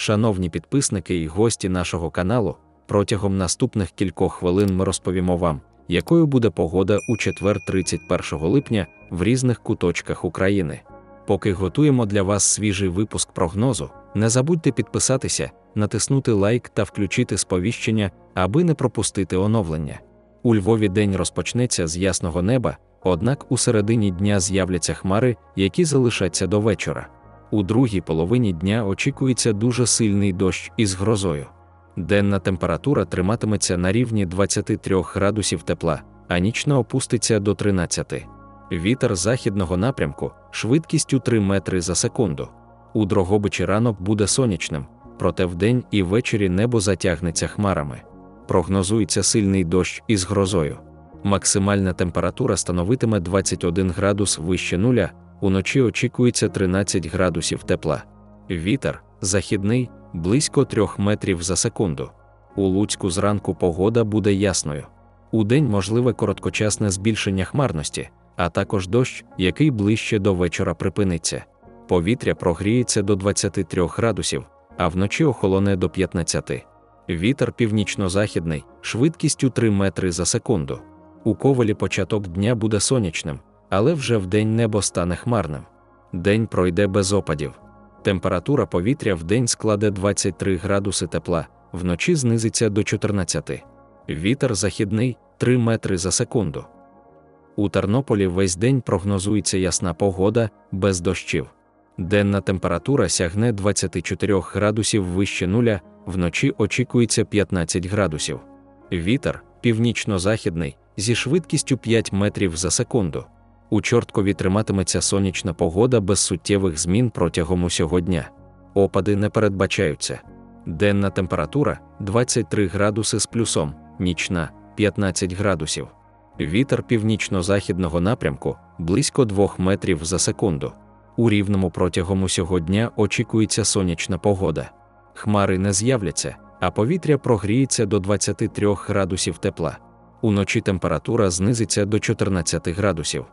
Шановні підписники і гості нашого каналу, протягом наступних кількох хвилин ми розповімо вам, якою буде погода у четвер 31 липня в різних куточках України. Поки готуємо для вас свіжий випуск прогнозу, не забудьте підписатися, натиснути лайк та включити сповіщення, аби не пропустити оновлення. У Львові день розпочнеться з ясного неба, однак у середині дня з'являться хмари, які залишаться до вечора. У другій половині дня очікується дуже сильний дощ із грозою. Денна температура триматиметься на рівні 23 градусів тепла, а нічна опуститься до 13. Вітер західного напрямку швидкістю 3 метри за секунду. У Дрогобичі ранок буде сонячним, проте вдень і ввечері небо затягнеться хмарами. Прогнозується сильний дощ із грозою. Максимальна температура становитиме 21 градус вище нуля, уночі очікується 13 градусів тепла. Вітер західний близько 3 метрів за секунду. У Луцьку зранку погода буде ясною. Удень можливе короткочасне збільшення хмарності, а також дощ, який ближче до вечора припиниться. Повітря прогріється до 23 градусів, а вночі охолоне до 15. Вітер північно-західний, швидкістю 3 метри за секунду. У ковалі початок дня буде сонячним, але вже вдень небо стане хмарним. День пройде без опадів. Температура повітря в день складе 23 градуси тепла, вночі знизиться до 14. Вітер західний 3 метри за секунду. У Тернополі весь день прогнозується ясна погода, без дощів. Денна температура сягне 24 градусів вище нуля, вночі очікується 15 градусів. Вітер північно-західний зі швидкістю 5 метрів за секунду. У Чорткові триматиметься сонячна погода без суттєвих змін протягом усього дня. Опади не передбачаються. Денна температура 23 градуси з плюсом, нічна 15 градусів. Вітер північно-західного напрямку близько 2 метрів за секунду. У рівному протягом усього дня очікується сонячна погода. Хмари не з'являться, а повітря прогріється до 23 градусів тепла. Уночі температура знизиться до 14 градусів.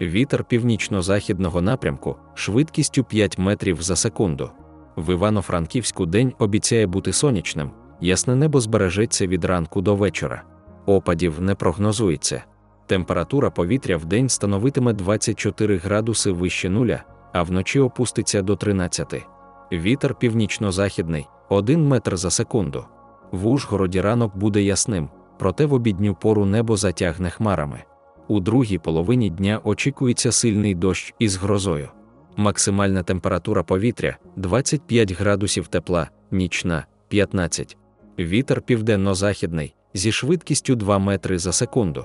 Вітер північно-західного напрямку швидкістю 5 метрів за секунду. В Івано-Франківську день обіцяє бути сонячним, ясне небо збережеться від ранку до вечора. Опадів не прогнозується. Температура повітря в день становитиме 24 градуси вище нуля, а вночі опуститься до 13. Вітер північно-західний 1 метр за секунду. В Ужгороді ранок буде ясним, проте в обідню пору небо затягне хмарами. У другій половині дня очікується сильний дощ із грозою. Максимальна температура повітря 25 градусів тепла, нічна 15. Вітер південно-західний зі швидкістю 2 метри за секунду.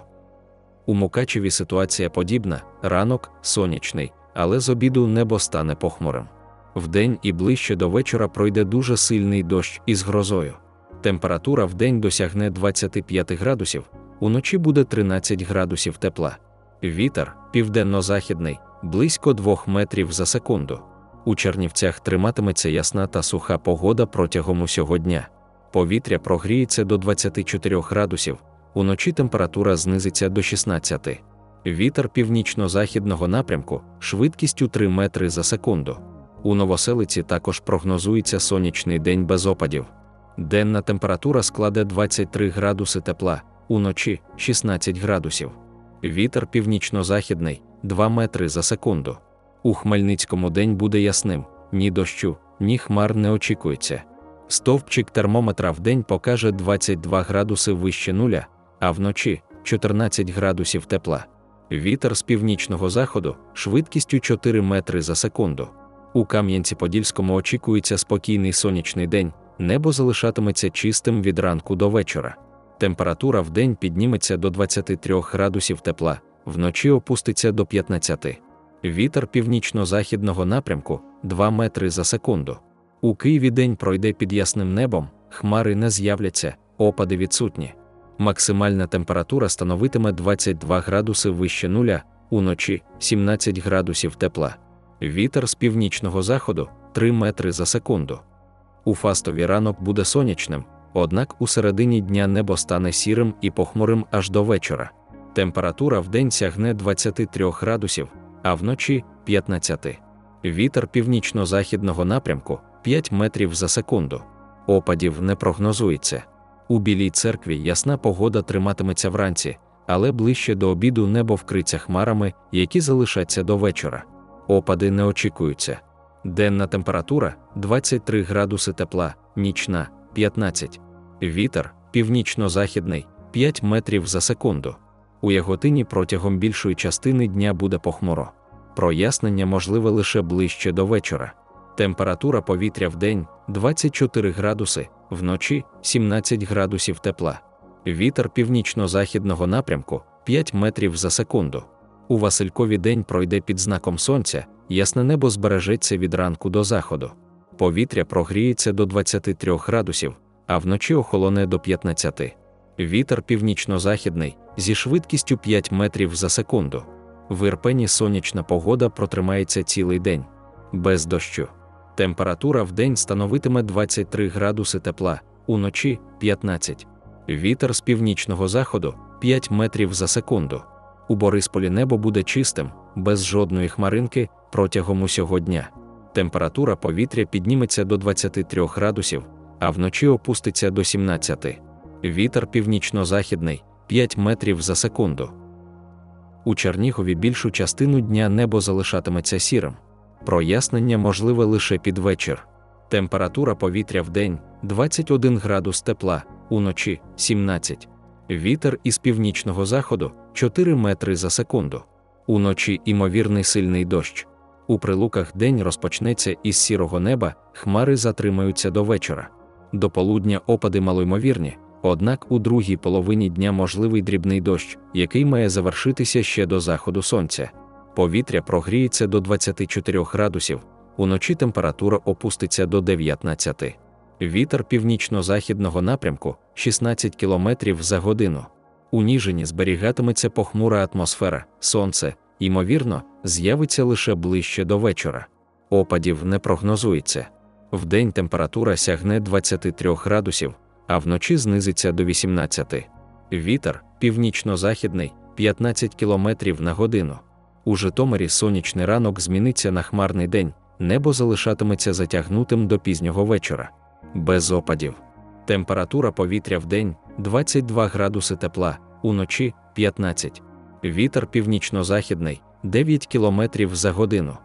У Мукачеві ситуація подібна: ранок сонячний, але з обіду небо стане похмурим. Вдень і ближче до вечора пройде дуже сильний дощ із грозою. Температура вдень досягне 25 градусів, уночі буде 13 градусів тепла. Вітер південно-західний, близько 2 метрів за секунду. У Чернівцях триматиметься ясна та суха погода протягом усього дня. Повітря прогріється до 24 градусів, уночі температура знизиться до 16. Вітер північно-західного напрямку швидкістю 3 метри за секунду. У Новоселиці також прогнозується сонячний день без опадів. Денна температура складе 23 градуси тепла, уночі 16 градусів. Вітер північно-західний 2 метри за секунду. У Хмельницькому день буде ясним, ні дощу, ні хмар не очікується. Стовпчик термометра в день покаже 22 градуси вище нуля, а вночі 14 градусів тепла. Вітер з північного заходу швидкістю 4 метри за секунду. У Кам'янці-Подільському очікується спокійний сонячний день, небо залишатиметься чистим від ранку до вечора. Температура в день підніметься до 23 градусів тепла, вночі опуститься до 15. Вітер північно-західного напрямку 2 метри за секунду. У Києві день пройде під ясним небом, хмари не з'являться, опади відсутні. Максимальна температура становитиме 22 градуси вище нуля, уночі 17 градусів тепла. Вітер з північного заходу 3 метри за секунду. У фастові ранок буде сонячним, однак у середині дня небо стане сірим і похмурим аж до вечора. Температура в день сягне 23 градусів, а вночі 15. Вітер північно-західного напрямку 5 метрів за секунду. Опадів не прогнозується. У Білій церкві ясна погода триматиметься вранці, але ближче до обіду небо вкриться хмарами, які залишаться до вечора. Опади не очікуються. Денна температура 23 градуси тепла, нічна 15. Вітер північно-західний 5 метрів за секунду. У Яготині протягом більшої частини дня буде похмуро. Прояснення можливе лише ближче до вечора. Температура повітря в день 24 градуси, вночі 17 градусів тепла. Вітер північно-західного напрямку 5 метрів за секунду. У Василькові день пройде під знаком сонця, ясне небо збережеться від ранку до заходу. Повітря прогріється до 23 градусів, а вночі охолоне до 15. Вітер північно-західний зі швидкістю 5 метрів за секунду. В Ірпені сонячна погода протримається цілий день. Без дощу. Температура в день становитиме 23 градуси тепла, уночі 15. Вітер з північного заходу 5 метрів за секунду. У Борисполі небо буде чистим, без жодної хмаринки протягом усього дня. Температура повітря підніметься до 23 градусів, а вночі опуститься до 17. Вітер північно-західний 5 метрів за секунду. У Чернігові більшу частину дня небо залишатиметься сірим. Прояснення можливе лише під вечір. Температура повітря в день 21 градус тепла, уночі 17. Вітер із північного заходу 4 метри за секунду. Уночі імовірний сильний дощ. У прилуках день розпочнеться із сірого неба, хмари затримаються до вечора. До полудня опади малоймовірні, однак у другій половині дня можливий дрібний дощ, який має завершитися ще до заходу сонця. Повітря прогріється до 24 градусів, уночі температура опуститься до 19. Вітер північно-західного напрямку 16 км за годину. У Ніжині зберігатиметься похмура атмосфера, сонце, ймовірно, з'явиться лише ближче до вечора. Опадів не прогнозується. Вдень температура сягне 23 градусів, а вночі знизиться до 18. Вітер північно-західний 15 км на годину. У Житомирі сонячний ранок зміниться на хмарний день, небо залишатиметься затягнутим до пізнього вечора. Без опадів. Температура повітря в день 22 градуси тепла, уночі 15. Вітер північно-західний 9 км за годину.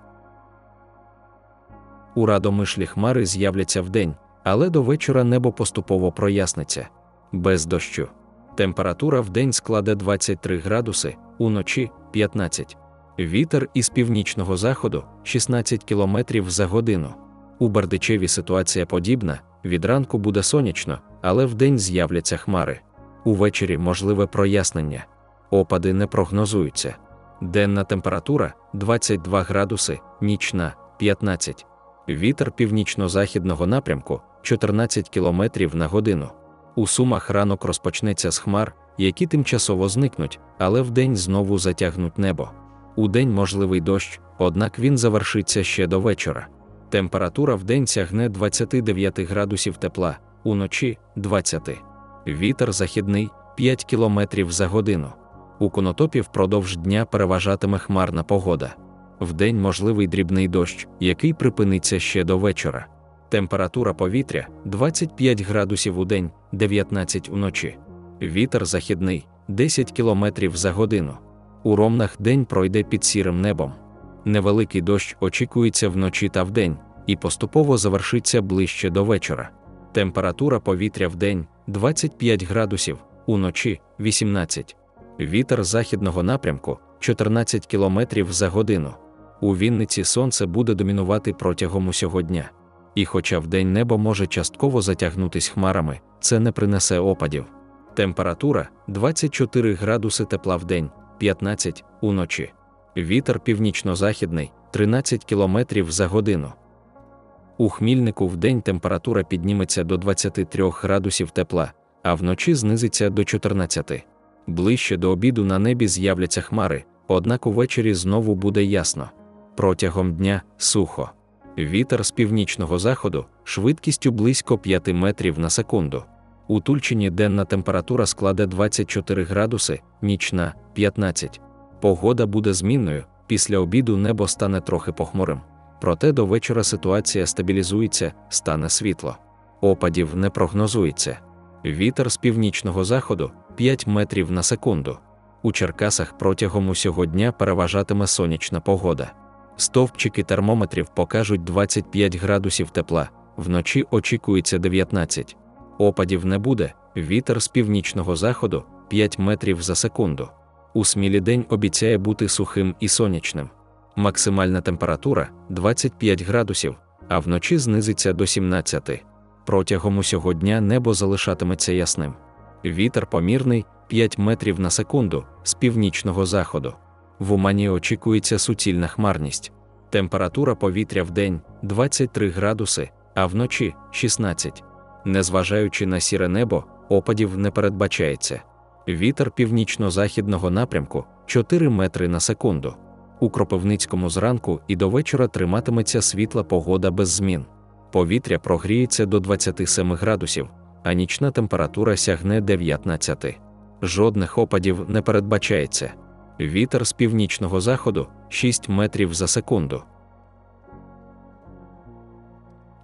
У радомишлі хмари з'являться вдень, але до вечора небо поступово проясниться. Без дощу. Температура в день складе 23 градуси, уночі 15. Вітер із північного заходу 16 км за годину. У Бердичеві ситуація подібна: від ранку буде сонячно, але вдень з'являться хмари. Увечері можливе прояснення. Опади не прогнозуються. Денна температура 22 градуси, нічна 15. Вітер північно-західного напрямку 14 км на годину. У сумах ранок розпочнеться з хмар, які тимчасово зникнуть, але вдень знову затягнуть небо. У день можливий дощ, однак він завершиться ще до вечора. Температура в день сягне 29 градусів тепла, уночі 20. Вітер західний 5 км за годину. У конотопі впродовж дня переважатиме хмарна погода. Вдень можливий дрібний дощ, який припиниться ще до вечора. Температура повітря 25 градусів у день, 19 уночі. Вітер західний 10 км за годину. У ромнах день пройде під сірим небом. Невеликий дощ очікується вночі та вдень, і поступово завершиться ближче до вечора. Температура повітря в день 25 градусів, уночі 18. Вітер західного напрямку 14 км за годину. У Вінниці сонце буде домінувати протягом усього дня. І хоча вдень небо може частково затягнутись хмарами, це не принесе опадів. Температура 24 градуси тепла в день, 15 уночі. Вітер північно-західний 13 км за годину. У Хмільнику вдень температура підніметься до 23 градусів тепла, а вночі знизиться до 14. Ближче до обіду на небі з'являться хмари, однак увечері знову буде ясно. Протягом дня сухо. Вітер з північного заходу швидкістю близько 5 метрів на секунду. У Тульчині денна температура складе 24 градуси, нічна 15. Погода буде змінною, після обіду небо стане трохи похмурим. Проте до вечора ситуація стабілізується, стане світло. Опадів не прогнозується. Вітер з північного заходу 5 метрів на секунду. У Черкасах протягом усього дня переважатиме сонячна погода. Стовпчики термометрів покажуть 25 градусів тепла, вночі очікується 19. Опадів не буде, вітер з північного заходу 5 метрів за секунду. У смілі день обіцяє бути сухим і сонячним. Максимальна температура 25 градусів, а вночі знизиться до 17. Протягом усього дня небо залишатиметься ясним. Вітер помірний 5 метрів на секунду з північного заходу. В Умані очікується суцільна хмарність. Температура повітря в день 23 градуси, а вночі 16. Незважаючи на сіре небо, опадів не передбачається. Вітер північно-західного напрямку 4 метри на секунду. У Кропивницькому зранку і до вечора триматиметься світла погода без змін. Повітря прогріється до 27 градусів, а нічна температура сягне 19. Жодних опадів не передбачається. Вітер з північного заходу 6 метрів за секунду.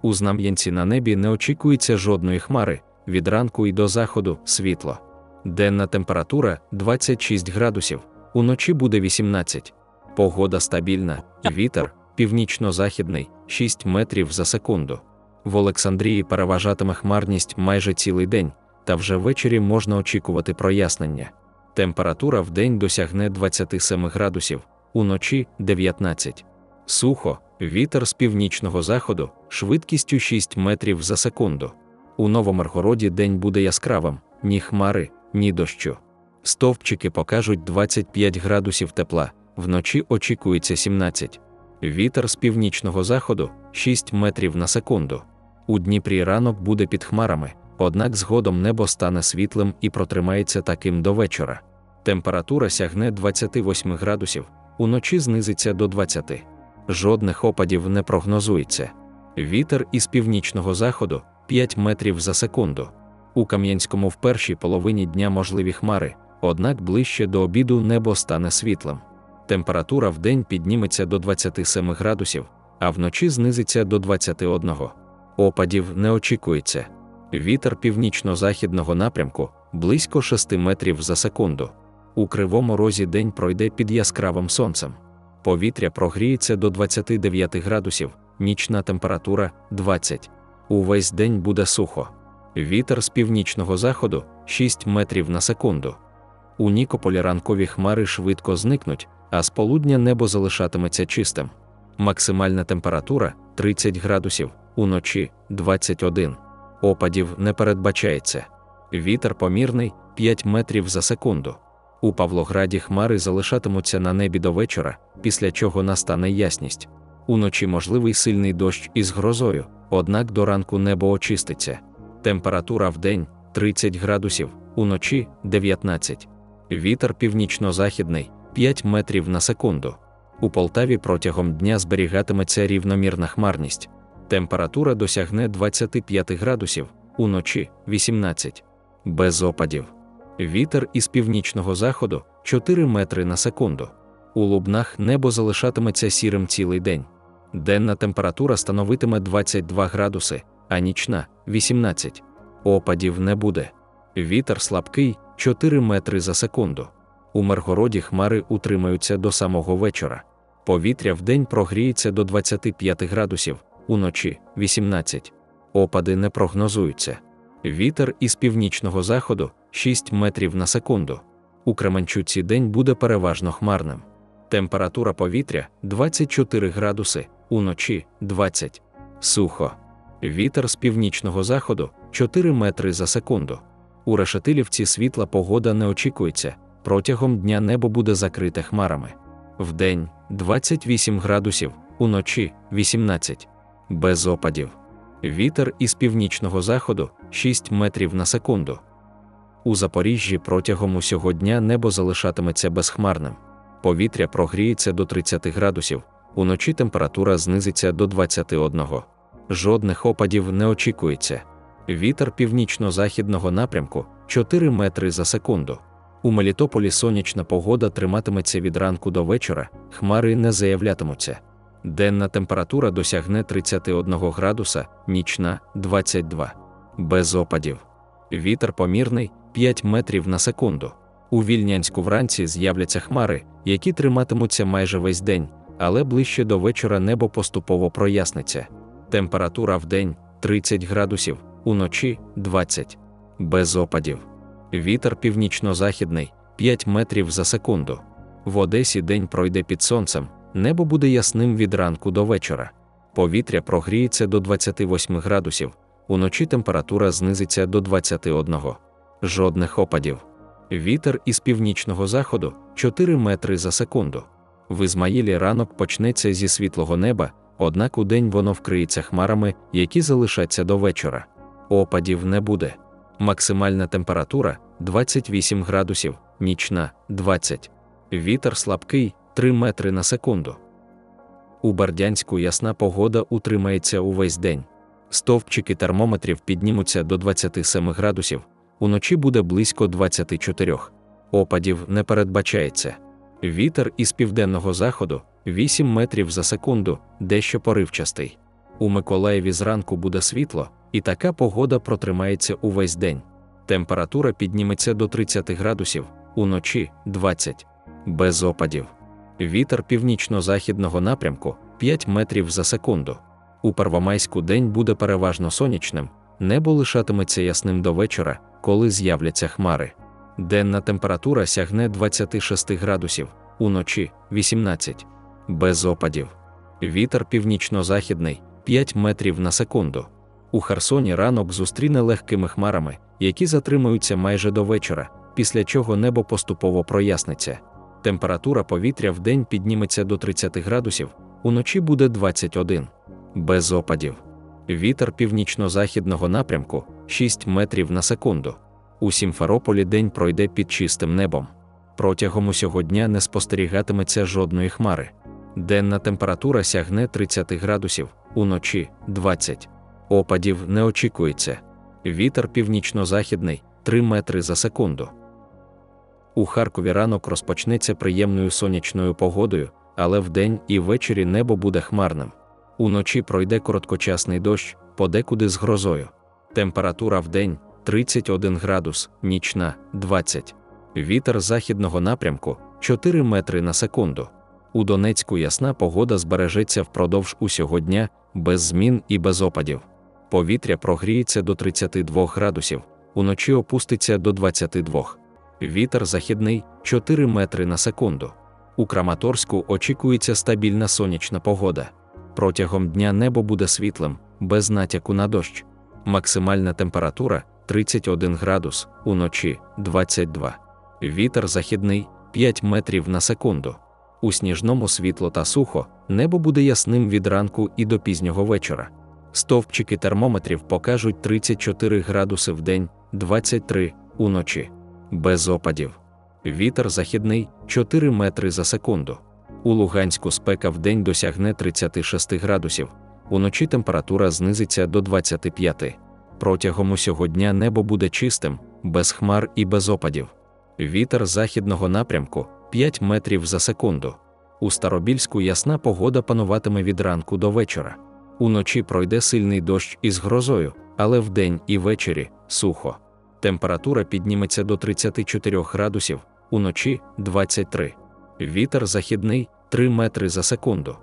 У Знам'янці на небі не очікується жодної хмари, від ранку і до заходу світло. Денна температура 26 градусів, уночі буде 18. Погода стабільна, вітер північно-західний 6 метрів за секунду. В Олександрії переважатиме хмарність майже цілий день, та вже ввечері можна очікувати прояснення. Температура в день досягне 27 градусів, уночі 19. Сухо, вітер з північного заходу, швидкістю 6 метрів за секунду. У Новомаргороді день буде яскравим, ні хмари, ні дощу. Стовпчики покажуть 25 градусів тепла, вночі очікується 17. Вітер з північного заходу 6 метрів на секунду. У Дніпрі ранок буде під хмарами, однак згодом небо стане світлим і протримається таким до вечора. Температура сягне 28 градусів, уночі знизиться до 20. Жодних опадів не прогнозується. Вітер із північного заходу 5 метрів за секунду. У Кам'янському в першій половині дня можливі хмари, однак ближче до обіду небо стане світлим. Температура в день підніметься до 27 градусів, а вночі знизиться до 21. Опадів не очікується. Вітер північно-західного напрямку близько 6 метрів за секунду. У кривому розі день пройде під яскравим сонцем. Повітря прогріється до 29 градусів, нічна температура 20. Увесь день буде сухо. Вітер з північного заходу 6 метрів на секунду. У Нікополі ранкові хмари швидко зникнуть, а з полудня небо залишатиметься чистим. Максимальна температура 30 градусів, уночі 21. Опадів не передбачається. Вітер помірний 5 метрів за секунду. У Павлограді хмари залишатимуться на небі до вечора, після чого настане ясність. Уночі можливий сильний дощ із грозою, однак до ранку небо очиститься. Температура в день 30 градусів, уночі 19. Вітер північно-західний 5 метрів на секунду. У Полтаві протягом дня зберігатиметься рівномірна хмарність. Температура досягне 25 градусів, уночі 18. Без опадів. Вітер із північного заходу 4 метри на секунду. У Лубнах небо залишатиметься сірим цілий день. Денна температура становитиме 22 градуси, а нічна 18. Опадів не буде. Вітер слабкий 4 метри за секунду. У Миргороді хмари утримаються до самого вечора. Повітря вдень прогріється до 25 градусів, уночі 18. Опади не прогнозуються. Вітер із північного заходу 6 метрів на секунду. У Кременчуці день буде переважно хмарним. Температура повітря 24 градуси, уночі 20. Сухо. Вітер з північного заходу 4 метри за секунду. У Решетилівці світла погода не очікується. Протягом дня небо буде закрите хмарами. Вдень 28 градусів, уночі 18. Без опадів. Вітер із північного заходу 6 метрів на секунду. У Запоріжжі протягом усього дня небо залишатиметься безхмарним. Повітря прогріється до 30 градусів, уночі температура знизиться до 21. Жодних опадів не очікується. Вітер північно-західного напрямку 4 метри за секунду. У Мелітополі сонячна погода триматиметься від ранку до вечора, хмари не заявлятимуться. Денна температура досягне 31 градуса, нічна 22. Без опадів. Вітер помірний 5 метрів на секунду. У вільнянську вранці з'являться хмари, які триматимуться майже весь день, але ближче до вечора небо поступово проясниться. Температура в день 30 градусів, уночі 20. Без опадів. Вітер північно-західний 5 метрів за секунду. В Одесі день пройде під сонцем, небо буде ясним від ранку до вечора. Повітря прогріється до 28 градусів, уночі температура знизиться до 21. Жодних опадів. Вітер із північного заходу 4 метри за секунду. В Ізмаїлі ранок почнеться зі світлого неба, однак у день воно вкриється хмарами, які залишаться до вечора. Опадів не буде. Максимальна температура 28 градусів, нічна 20. Вітер слабкий 3 метри на секунду. У Бердянську ясна погода утримається увесь день. Стовпчики термометрів піднімуться до 27 градусів, уночі буде близько 24. Опадів не передбачається. Вітер із південного заходу 8 метрів за секунду, дещо поривчастий. У Миколаєві зранку буде світло, і така погода протримається увесь день. Температура підніметься до 30 градусів, уночі 20. Без опадів. Вітер північно-західного напрямку 5 метрів за секунду. У Первомайську день буде переважно сонячним, небо лишатиметься ясним до вечора, коли з'являться хмари. Денна температура сягне 26 градусів, уночі 18. Без опадів. Вітер північно-західний 5 метрів на секунду. У Херсоні ранок зустріне легкими хмарами, які затримуються майже до вечора, після чого небо поступово проясниться. Температура повітря в день підніметься до 30 градусів, уночі буде 21. Без опадів. Вітер північно-західного напрямку 6 метрів на секунду. У Сімферополі день пройде під чистим небом. Протягом усього дня не спостерігатиметься жодної хмари. Денна температура сягне 30 градусів, уночі 20. Опадів не очікується. Вітер північно-західний 3 метри за секунду. У Харкові ранок розпочнеться приємною сонячною погодою, але вдень і ввечері небо буде хмарним. Уночі пройде короткочасний дощ, подекуди з грозою. Температура в день 31 градус, нічна 20. Вітер західного напрямку 4 метри на секунду. У Донецьку ясна погода збережеться впродовж усього дня, без змін і без опадів. Повітря прогріється до 32 градусів, уночі опуститься до 22. Вітер західний 4 метри на секунду. У Краматорську очікується стабільна сонячна погода. Протягом дня небо буде світлим, без натяку на дощ. Максимальна температура 31 градус, уночі 22. Вітер західний 5 метрів на секунду. У сніжному світло та сухо, небо буде ясним від ранку і до пізнього вечора. Стовпчики термометрів покажуть 34 градуси в день, 23 уночі. Без опадів. Вітер західний 4 метри за секунду. У Луганську спека в день досягне 36 градусів, уночі температура знизиться до 25. Протягом усього дня небо буде чистим, без хмар і без опадів. Вітер західного напрямку 5 метрів за секунду. У Старобільську ясна погода пануватиме від ранку до вечора. Уночі пройде сильний дощ із грозою, але вдень і ввечері сухо. Температура підніметься до 34 градусів, уночі 23. Вітер західний 3 метри за секунду.